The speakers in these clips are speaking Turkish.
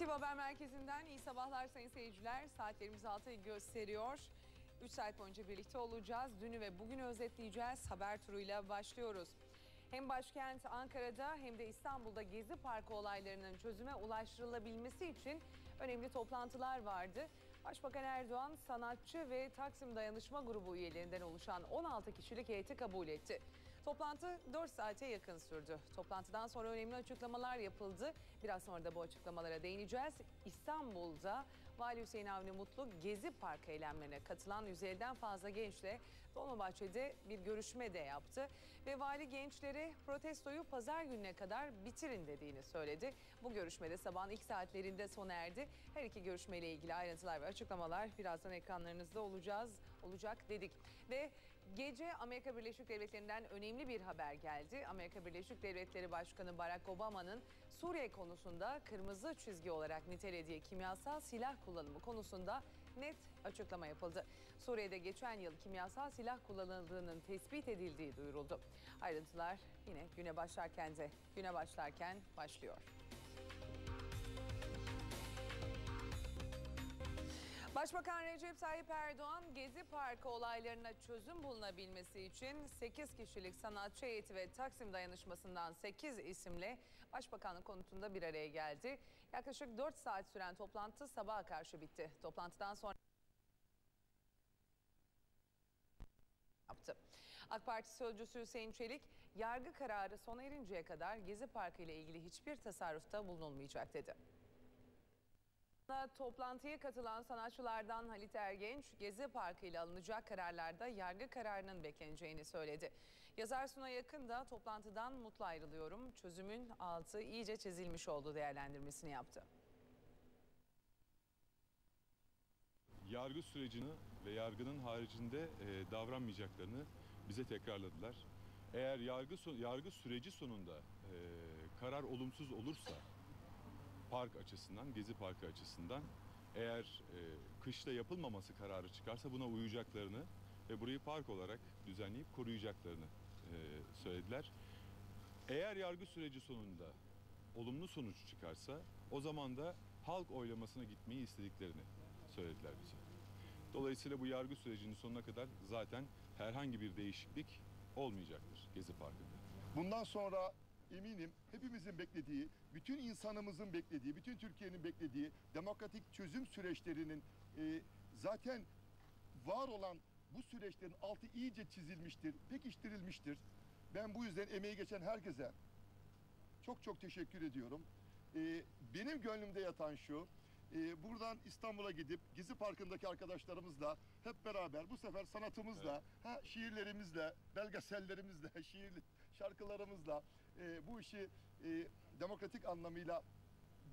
NTV Haber Merkezi'nden iyi sabahlar sayın seyirciler. Saatlerimiz 6'yı gösteriyor. 3 saat boyunca birlikte olacağız. Dünü ve bugünü özetleyeceğiz. Haber turuyla başlıyoruz. Hem başkent Ankara'da hem de İstanbul'da Gezi Parkı olaylarının çözüme ulaştırılabilmesi için önemli toplantılar vardı. Başbakan Erdoğan sanatçı ve Taksim Dayanışma Grubu üyelerinden oluşan 16 kişilik heyeti kabul etti. Toplantı 4 saate yakın sürdü. Toplantıdan sonra önemli açıklamalar yapıldı. Biraz sonra da bu açıklamalara değineceğiz. İstanbul'da Vali Hüseyin Avni Mutlu Gezi Park eylemlerine katılan 150'den fazla gençle Dolmabahçe'de bir görüşme de yaptı. Ve vali gençlere protestoyu pazar gününe kadar bitirin dediğini söyledi. Bu görüşmede sabahın ilk saatlerinde sona erdi. Her iki görüşmeyle ilgili ayrıntılar ve açıklamalar birazdan ekranlarınızda olacağız olacak dedik. Ve gece Amerika Birleşik Devletleri'nden önemli bir haber geldi. Amerika Birleşik Devletleri Başkanı Barack Obama'nın Suriye konusunda kırmızı çizgi olarak nitelediği kimyasal silah kullanımı konusunda net açıklama yapıldı. Suriye'de geçen yıl kimyasal silah kullanıldığının tespit edildiği duyuruldu. Ayrıntılar yine güne başlarken de güne başlarken başlıyor. Başbakan Recep Tayyip Erdoğan Gezi Parkı olaylarına çözüm bulunabilmesi için 8 kişilik sanatçı heyeti ve Taksim dayanışmasından 8 isimle Başbakanlık konutunda bir araya geldi. Yaklaşık 4 saat süren toplantı sabaha karşı bitti. Toplantıdan sonra yaptı. AK Parti sözcüsü Hüseyin Çelik, yargı kararı sona erinceye kadar Gezi Parkı ile ilgili hiçbir tasarrufta bulunulmayacak dedi. Toplantıya katılan sanatçılardan Halit Ergenç, Gezi Parkı ile alınacak kararlarda yargı kararının bekleneceğini söyledi. Yazar Suna Yakın da toplantıdan mutlu ayrılıyorum, çözümün altı iyice çizilmiş oldu değerlendirmesini yaptı. yargı sürecini ve yargının haricinde e, davranmayacaklarını bize tekrarladılar. Eğer yargı yargı süreci sonunda e, karar olumsuz olursa park açısından, Gezi Parkı açısından eğer e, kışta yapılmaması kararı çıkarsa buna uyacaklarını ve burayı park olarak düzenleyip koruyacaklarını e, söylediler. Eğer yargı süreci sonunda olumlu sonuç çıkarsa o zaman da halk oylamasına gitmeyi istediklerini söylediler bize. Dolayısıyla bu yargı sürecinin sonuna kadar zaten herhangi bir değişiklik olmayacaktır Gezi Parkı'nda. Bundan sonra eminim hepimizin beklediği, bütün insanımızın beklediği, bütün Türkiye'nin beklediği demokratik çözüm süreçlerinin e, zaten var olan bu süreçlerin altı iyice çizilmiştir, pekiştirilmiştir. Ben bu yüzden emeği geçen herkese çok çok teşekkür ediyorum. E, benim gönlümde yatan şu, e, buradan İstanbul'a gidip Gezi Parkı'ndaki arkadaşlarımızla hep beraber bu sefer sanatımızla, ha, şiirlerimizle, belgesellerimizle, şiir şarkılarımızla e, bu işi e, demokratik anlamıyla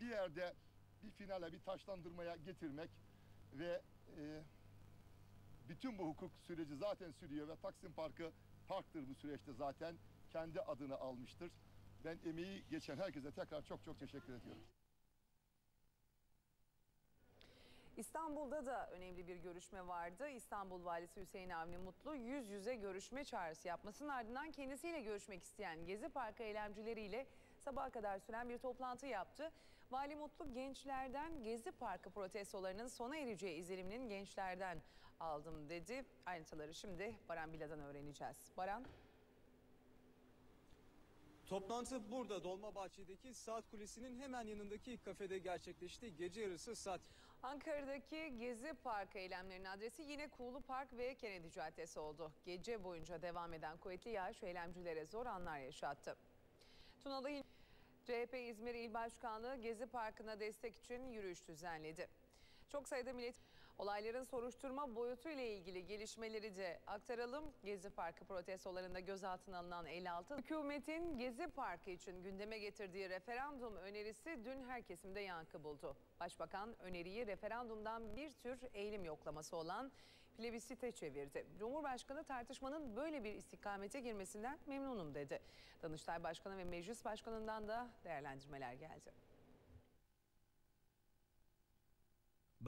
bir yerde bir finale, bir taşlandırmaya getirmek ve e, bütün bu hukuk süreci zaten sürüyor ve Taksim Parkı parktır bu süreçte zaten kendi adını almıştır. Ben emeği geçen herkese tekrar çok çok teşekkür ediyorum. İstanbul'da da önemli bir görüşme vardı. İstanbul Valisi Hüseyin Avni Mutlu yüz yüze görüşme çağrısı yapmasının ardından kendisiyle görüşmek isteyen Gezi Parkı eylemcileriyle sabaha kadar süren bir toplantı yaptı. Vali Mutlu gençlerden Gezi Parkı protestolarının sona ereceği izleniminin gençlerden aldım dedi. Ayrıntıları şimdi Baran Bila'dan öğreneceğiz. Baran. Toplantı burada Dolmabahçe'deki Saat Kulesi'nin hemen yanındaki kafede gerçekleşti. Gece yarısı saat Ankara'daki Gezi Parkı eylemlerinin adresi yine Kuğulu Park ve Kennedy Caddesi oldu. Gece boyunca devam eden kuvvetli yağış eylemcilere zor anlar yaşattı. Tunalı Hil- CHP İzmir İl Başkanlığı Gezi Parkı'na destek için yürüyüş düzenledi. Çok sayıda millet olayların soruşturma boyutu ile ilgili gelişmeleri de aktaralım. Gezi Parkı protestolarında gözaltına alınan 56 hükümetin Gezi Parkı için gündeme getirdiği referandum önerisi dün her kesimde yankı buldu. Başbakan öneriyi referandumdan bir tür eğilim yoklaması olan plebisite çevirdi. Cumhurbaşkanı tartışmanın böyle bir istikamete girmesinden memnunum dedi. Danıştay Başkanı ve Meclis Başkanı'ndan da değerlendirmeler geldi.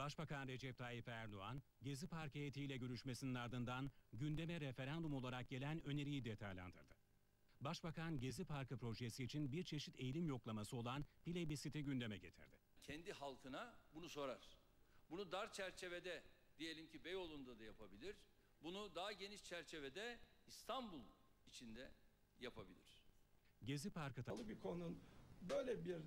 Başbakan Recep Tayyip Erdoğan, Gezi Park heyetiyle görüşmesinin ardından gündeme referandum olarak gelen öneriyi detaylandırdı. Başbakan Gezi Parkı projesi için bir çeşit eğilim yoklaması olan plebisiti gündeme getirdi. kendi halkına bunu sorar. Bunu dar çerçevede diyelim ki Beyoğlu'nda da yapabilir. Bunu daha geniş çerçevede İstanbul içinde yapabilir. Gezi Parkı ta- bir konunun böyle bir e,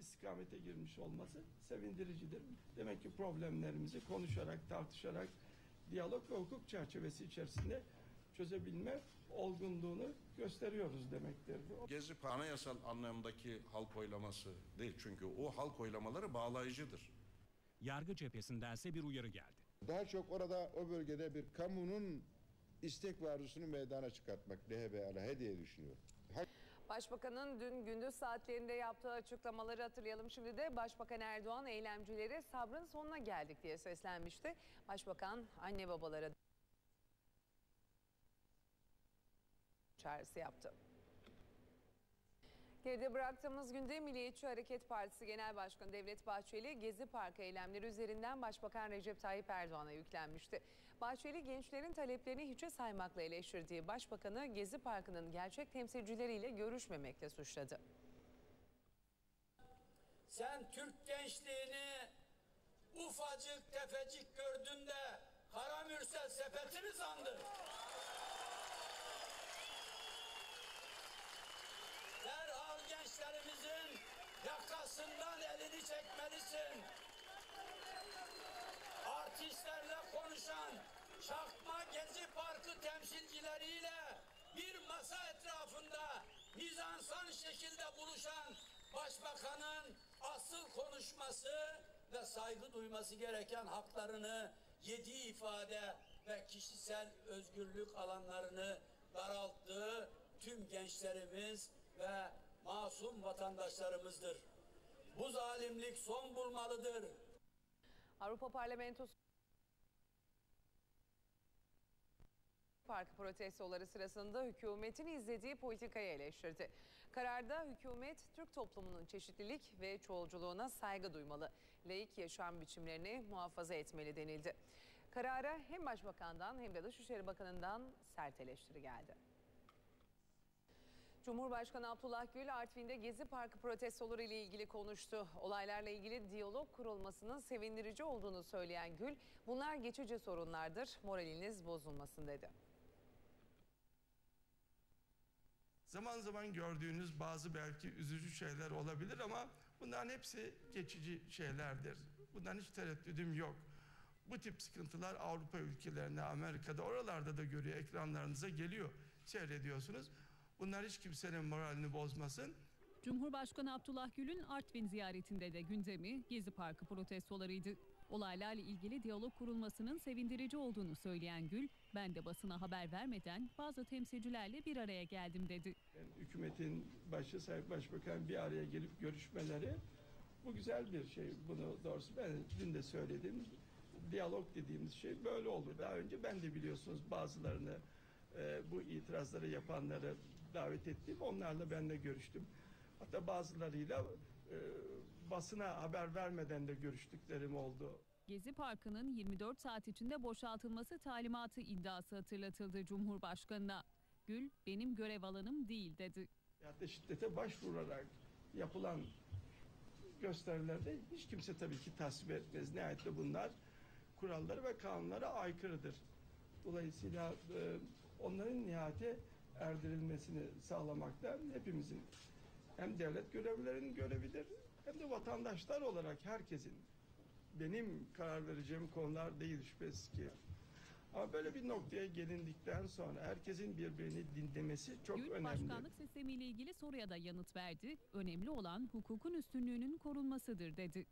istikamete girmiş olması sevindiricidir. Demek ki problemlerimizi konuşarak, tartışarak, diyalog ve hukuk çerçevesi içerisinde çözebilme olgunluğunu gösteriyoruz demektir. bu. Gezi anayasal anlamdaki halk oylaması değil. Çünkü o halk oylamaları bağlayıcıdır. yargı cephesindense bir uyarı geldi. Daha çok orada o bölgede bir kamunun istek ve arzusunu meydana çıkartmak DHB aleyhe diye düşünüyorum. Başbakanın dün gündüz saatlerinde yaptığı açıklamaları hatırlayalım. Şimdi de Başbakan Erdoğan eylemcilere sabrın sonuna geldik diye seslenmişti. Başbakan anne babalara çağrısı yaptı. Geride bıraktığımız günde Milliyetçi Hareket Partisi Genel Başkanı Devlet Bahçeli Gezi Parkı eylemleri üzerinden Başbakan Recep Tayyip Erdoğan'a yüklenmişti. Bahçeli gençlerin taleplerini hiçe saymakla eleştirdiği Başbakanı Gezi Parkı'nın gerçek temsilcileriyle görüşmemekle suçladı. Sen Türk gençliğini ufacık tefecik gördün de kara mürsel sepeti mi sandın? Derhal gençlerimizin yakasından elini çekmelisin. Artistlerle konuşan çakma gezi parkı temsilcileriyle bir masa etrafında mizansan şekilde buluşan başbakanın asıl konuşması ve saygı duyması gereken haklarını yediği ifade ve kişisel özgürlük alanlarını daralttığı tüm gençlerimiz ve masum vatandaşlarımızdır. Bu zalimlik son bulmalıdır. Avrupa Parlamentosu Parkı protestoları sırasında hükümetin izlediği politikayı eleştirdi. Kararda hükümet Türk toplumunun çeşitlilik ve çoğulculuğuna saygı duymalı, laik yaşam biçimlerini muhafaza etmeli denildi. Karara hem Başbakan'dan hem de Dışişleri Bakanı'ndan sert eleştiri geldi. Cumhurbaşkanı Abdullah Gül Artvin'de Gezi Parkı protestoları ile ilgili konuştu. Olaylarla ilgili diyalog kurulmasının sevindirici olduğunu söyleyen Gül, bunlar geçici sorunlardır, moraliniz bozulmasın dedi. Zaman zaman gördüğünüz bazı belki üzücü şeyler olabilir ama bunların hepsi geçici şeylerdir. Bundan hiç tereddüdüm yok. Bu tip sıkıntılar Avrupa ülkelerinde, Amerika'da, oralarda da görüyor, ekranlarınıza geliyor. Seyrediyorsunuz. Bunlar hiç kimsenin moralini bozmasın. Cumhurbaşkanı Abdullah Gül'ün Artvin ziyaretinde de gündemi Gezi Parkı protestolarıydı. Olaylarla ilgili diyalog kurulmasının sevindirici olduğunu söyleyen Gül, ben de basına haber vermeden bazı temsilcilerle bir araya geldim dedi. Hükümetin başı Sayın Başbakan bir araya gelip görüşmeleri bu güzel bir şey. Bunu doğrusu ben dün de söyledim. Diyalog dediğimiz şey böyle olur. Daha önce ben de biliyorsunuz bazılarını e, bu itirazları yapanları davet ettim. Onlarla ben de görüştüm. Hatta bazılarıyla e, basına haber vermeden de görüştüklerim oldu. Gezi Parkı'nın 24 saat içinde boşaltılması talimatı iddiası hatırlatıldı Cumhurbaşkanı'na. Gül, benim görev alanım değil dedi. Da şiddete başvurarak yapılan gösterilerde hiç kimse tabii ki tasvip etmez. Nihayetinde bunlar kurallara ve kanunlara aykırıdır. Dolayısıyla e, onların nihayete erdirilmesini sağlamakta hepimizin hem devlet görevlilerinin görevidir hem de vatandaşlar olarak herkesin benim karar vereceğim konular değil şüphesiz ki. Ama böyle bir noktaya gelindikten sonra herkesin birbirini dinlemesi çok Gül, önemli. başkanlık sistemiyle ilgili soruya da yanıt verdi. Önemli olan hukukun üstünlüğünün korunmasıdır dedi.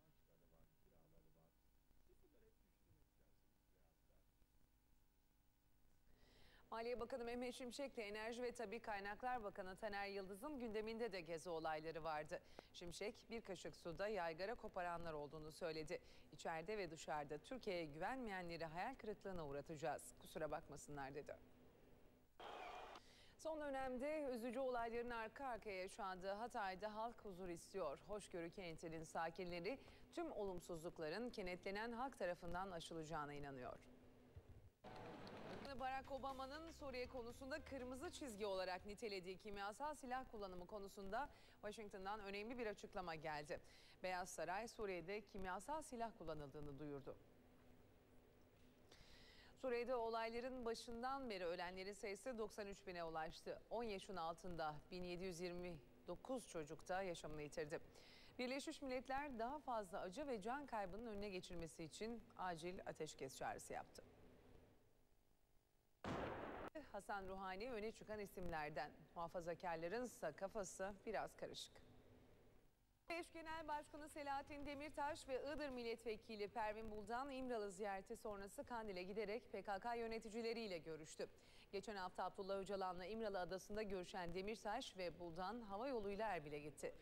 Maliye Bakanı Mehmet Şimşek Enerji ve Tabi Kaynaklar Bakanı Taner Yıldız'ın gündeminde de gezi olayları vardı. Şimşek bir kaşık suda yaygara koparanlar olduğunu söyledi. İçeride ve dışarıda Türkiye'ye güvenmeyenleri hayal kırıklığına uğratacağız. Kusura bakmasınlar dedi. Son dönemde üzücü olayların arka arkaya yaşandığı Hatay'da halk huzur istiyor. Hoşgörü kentinin sakinleri tüm olumsuzlukların kenetlenen halk tarafından aşılacağına inanıyor. Barack Obama'nın Suriye konusunda kırmızı çizgi olarak nitelediği kimyasal silah kullanımı konusunda Washington'dan önemli bir açıklama geldi. Beyaz Saray Suriye'de kimyasal silah kullanıldığını duyurdu. Suriye'de olayların başından beri ölenlerin sayısı 93 bine ulaştı. 10 yaşın altında 1729 çocuk da yaşamını yitirdi. Birleşmiş Milletler daha fazla acı ve can kaybının önüne geçilmesi için acil ateşkes çağrısı yaptı. Hasan Ruhani öne çıkan isimlerden. Muhafazakarların ise kafası biraz karışık. Eş Genel Başkanı Selahattin Demirtaş ve Iğdır Milletvekili Pervin Buldan İmralı ziyareti sonrası Kandil'e giderek PKK yöneticileriyle görüştü. Geçen hafta Abdullah Öcalan'la İmralı Adası'nda görüşen Demirtaş ve Buldan hava yoluyla Erbil'e gitti.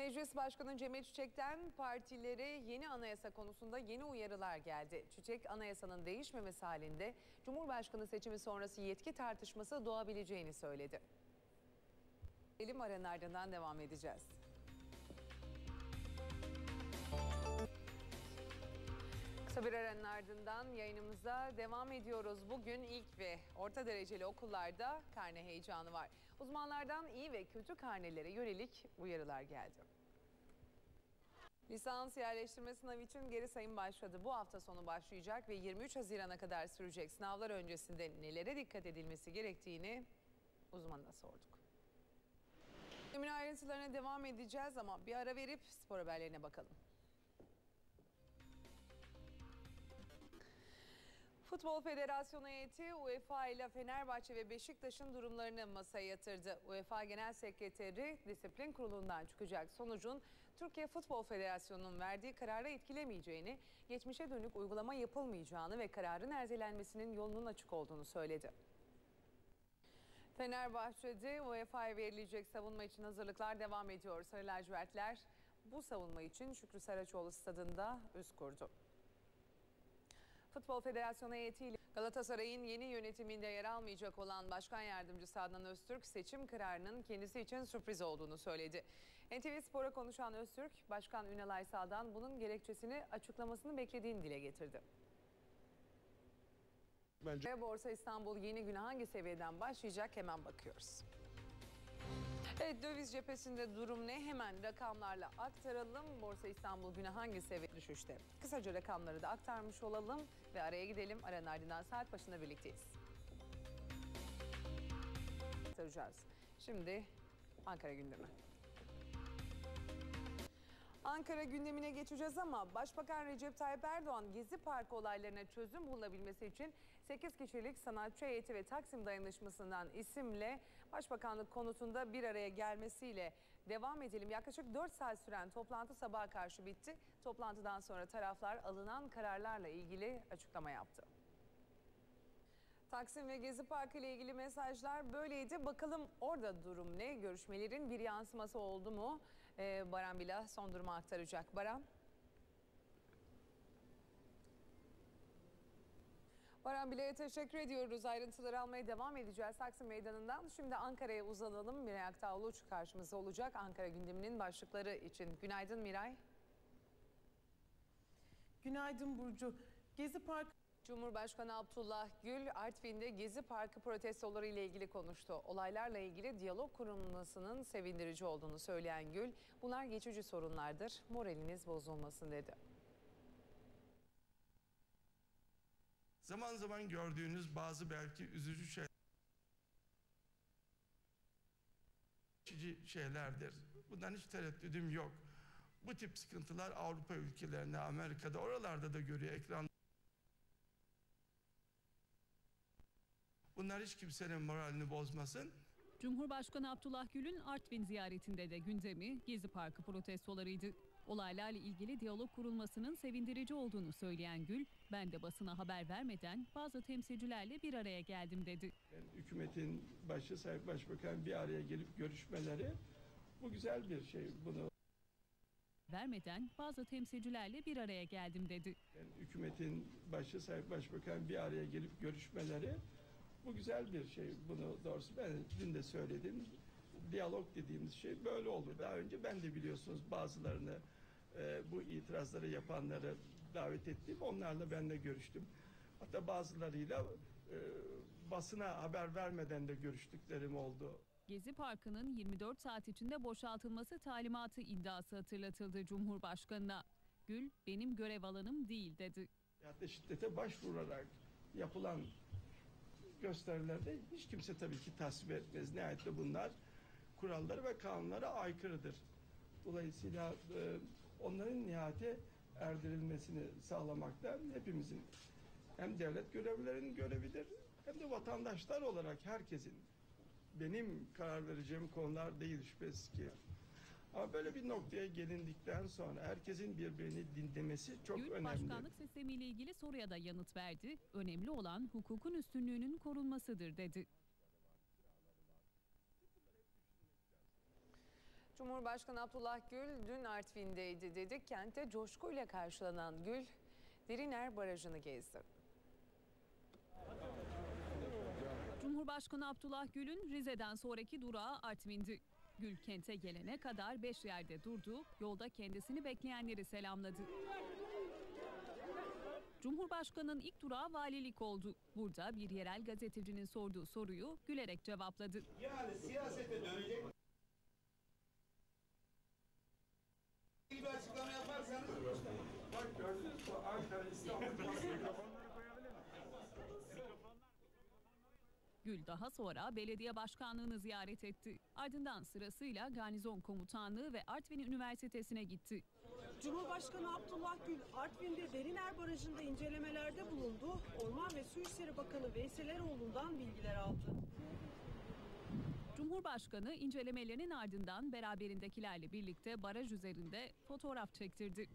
Meclis Başkanı Cemil Çiçek'ten partilere yeni anayasa konusunda yeni uyarılar geldi. Çiçek anayasanın değişmemesi halinde Cumhurbaşkanı seçimi sonrası yetki tartışması doğabileceğini söyledi. Elim aranın ardından devam edeceğiz. Kısa bir aranın ardından yayınımıza devam ediyoruz. Bugün ilk ve orta dereceli okullarda karne heyecanı var. Uzmanlardan iyi ve kötü karnelere yönelik uyarılar geldi. Lisans yerleştirme sınavı için geri sayım başladı. Bu hafta sonu başlayacak ve 23 Haziran'a kadar sürecek sınavlar öncesinde nelere dikkat edilmesi gerektiğini uzmanına sorduk. Günün ayrıntılarına devam edeceğiz ama bir ara verip spor haberlerine bakalım. Futbol Federasyonu heyeti UEFA ile Fenerbahçe ve Beşiktaş'ın durumlarını masaya yatırdı. UEFA Genel Sekreteri Disiplin Kurulu'ndan çıkacak sonucun Türkiye Futbol Federasyonu'nun verdiği kararı etkilemeyeceğini, geçmişe dönük uygulama yapılmayacağını ve kararın ertelenmesinin yolunun açık olduğunu söyledi. Fenerbahçe'de UEFA'ya verilecek savunma için hazırlıklar devam ediyor. Sarı lacivertler bu savunma için Şükrü Saraçoğlu stadında üst kurdu. Futbol Federasyonu heyetiyle Galatasaray'ın yeni yönetiminde yer almayacak olan Başkan Yardımcısı Adnan Öztürk seçim kararının kendisi için sürpriz olduğunu söyledi. NTV Spor'a konuşan Öztürk, Başkan Ünal Aysal'dan bunun gerekçesini açıklamasını beklediğini dile getirdi. Bence Borsa İstanbul yeni güne hangi seviyeden başlayacak hemen bakıyoruz. Evet döviz cephesinde durum ne? Hemen rakamlarla aktaralım. Borsa İstanbul güne hangi seviye düşüşte? Kısaca rakamları da aktarmış olalım ve araya gidelim. Aranın ardından saat başında birlikteyiz. Aktaracağız. Şimdi Ankara gündemi. Ankara gündemine geçeceğiz ama Başbakan Recep Tayyip Erdoğan Gezi Parkı olaylarına çözüm bulabilmesi için 8 kişilik sanatçı heyeti ve Taksim Dayanışması'ndan isimle Başbakanlık konutunda bir araya gelmesiyle devam edelim. Yaklaşık 4 saat süren toplantı sabaha karşı bitti. Toplantıdan sonra taraflar alınan kararlarla ilgili açıklama yaptı. Taksim ve Gezi Parkı ile ilgili mesajlar böyleydi. Bakalım orada durum ne? Görüşmelerin bir yansıması oldu mu? Ee, Baran Bila son durumu aktaracak. Baran. Baran Bile'ye teşekkür ediyoruz. Ayrıntıları almaya devam edeceğiz Taksim Meydanı'ndan. Şimdi Ankara'ya uzanalım. Miray Aktağ Uluç karşımızda olacak. Ankara gündeminin başlıkları için. Günaydın Miray. Günaydın Burcu. Gezi Parkı Cumhurbaşkanı Abdullah Gül Artvin'de Gezi Parkı protestoları ile ilgili konuştu. Olaylarla ilgili diyalog kurulmasının sevindirici olduğunu söyleyen Gül, bunlar geçici sorunlardır, moraliniz bozulmasın dedi. Zaman zaman gördüğünüz bazı belki üzücü şey geçici şeylerdir. Bundan hiç tereddüdüm yok. Bu tip sıkıntılar Avrupa ülkelerinde, Amerika'da, oralarda da görüyor ekran. Bunlar hiç kimsenin moralini bozmasın. Cumhurbaşkanı Abdullah Gül'ün Artvin ziyaretinde de gündemi Gezi Parkı protestolarıydı. Olaylarla ilgili diyalog kurulmasının sevindirici olduğunu söyleyen Gül, ben de basına haber vermeden bazı temsilcilerle bir araya geldim dedi. Yani hükümetin başı Sayın Başbakan bir araya gelip görüşmeleri bu güzel bir şey. Bunu Vermeden bazı temsilcilerle bir araya geldim dedi. yani hükümetin başı Sayın Başbakan bir araya gelip görüşmeleri bu güzel bir şey. Bunu doğrusu ben dün de söyledim. Diyalog dediğimiz şey böyle olur. Daha önce ben de biliyorsunuz bazılarını e, bu itirazları yapanları davet ettim. Onlarla ben de görüştüm. Hatta bazılarıyla e, basına haber vermeden de görüştüklerim oldu. Gezi Parkı'nın 24 saat içinde boşaltılması talimatı iddiası hatırlatıldı Cumhurbaşkanı'na. Gül, benim görev alanım değil dedi. Da şiddete başvurarak yapılan gösterilerde hiç kimse tabii ki tasvip etmez. Nihayetinde bunlar kurallara ve kanunlara aykırıdır. Dolayısıyla e, onların nihayete erdirilmesini sağlamakta hepimizin hem devlet görevlilerinin görevidir hem de vatandaşlar olarak herkesin benim karar vereceğim konular değil şüphesiz ki. Ama böyle bir noktaya gelindikten sonra herkesin birbirini dinlemesi çok Gül, önemli. başkanlık sistemiyle ilgili soruya da yanıt verdi. Önemli olan hukukun üstünlüğünün korunmasıdır dedi. Cumhurbaşkanı Abdullah Gül dün Artvin'deydi dedik. Kentte coşkuyla karşılanan Gül, Deriner Barajı'nı gezdi. Cumhurbaşkanı Abdullah Gül'ün Rize'den sonraki durağı Artvin'di. Gül kente gelene kadar 5 yerde durdu, yolda kendisini bekleyenleri selamladı. Cumhurbaşkanının ilk durağı valilik oldu. Burada bir yerel gazetecinin sorduğu soruyu gülerek cevapladı. Yani siyasete dönecek gibi açıklama yaparsanız Bak gördünüz mü Ankara İstanbul Gül daha sonra belediye başkanlığını ziyaret etti. Ardından sırasıyla garnizon komutanlığı ve Artvin Üniversitesi'ne gitti. Cumhurbaşkanı Abdullah Gül, Artvin'de Deriner Barajı'nda incelemelerde bulundu. Orman ve Su İşleri Bakanı Veysel Eroğlu'ndan bilgiler aldı. Cumhurbaşkanı incelemelerinin ardından beraberindekilerle birlikte baraj üzerinde fotoğraf çektirdi.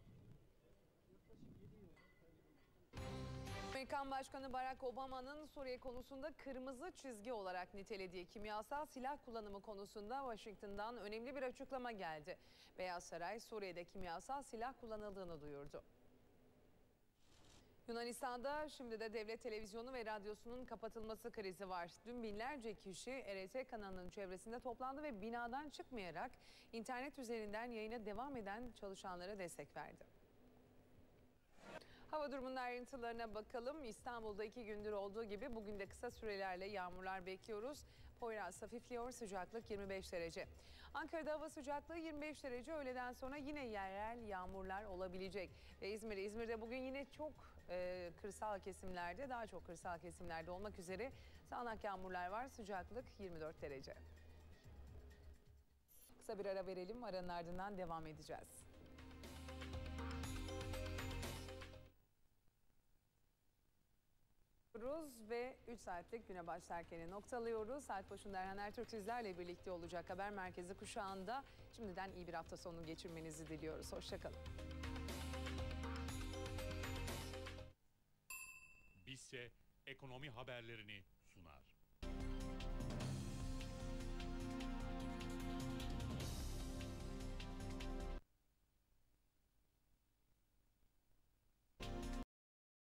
Amerikan Başkanı Barack Obama'nın Suriye konusunda kırmızı çizgi olarak nitelediği kimyasal silah kullanımı konusunda Washington'dan önemli bir açıklama geldi. Beyaz Saray Suriye'de kimyasal silah kullanıldığını duyurdu. Yunanistan'da şimdi de devlet televizyonu ve radyosunun kapatılması krizi var. Dün binlerce kişi RT kanalının çevresinde toplandı ve binadan çıkmayarak internet üzerinden yayına devam eden çalışanlara destek verdi. Hava durumunun ayrıntılarına bakalım. İstanbul'da iki gündür olduğu gibi bugün de kısa sürelerle yağmurlar bekliyoruz. Poyraz hafifliyor, sıcaklık 25 derece. Ankara'da hava sıcaklığı 25 derece. Öğleden sonra yine yerel yağmurlar olabilecek. Ve İzmir, İzmir'de bugün yine çok e, kırsal kesimlerde, daha çok kırsal kesimlerde olmak üzere sağanak yağmurlar var. Sıcaklık 24 derece. Kısa bir ara verelim. Aranın ardından devam edeceğiz. yapıyoruz ve 3 saatlik güne başlarken noktalıyoruz. Saat başında Erhan Ertürk sizlerle birlikte olacak haber merkezi kuşağında. Şimdiden iyi bir hafta sonu geçirmenizi diliyoruz. Hoşçakalın. Ekonomi haberlerini.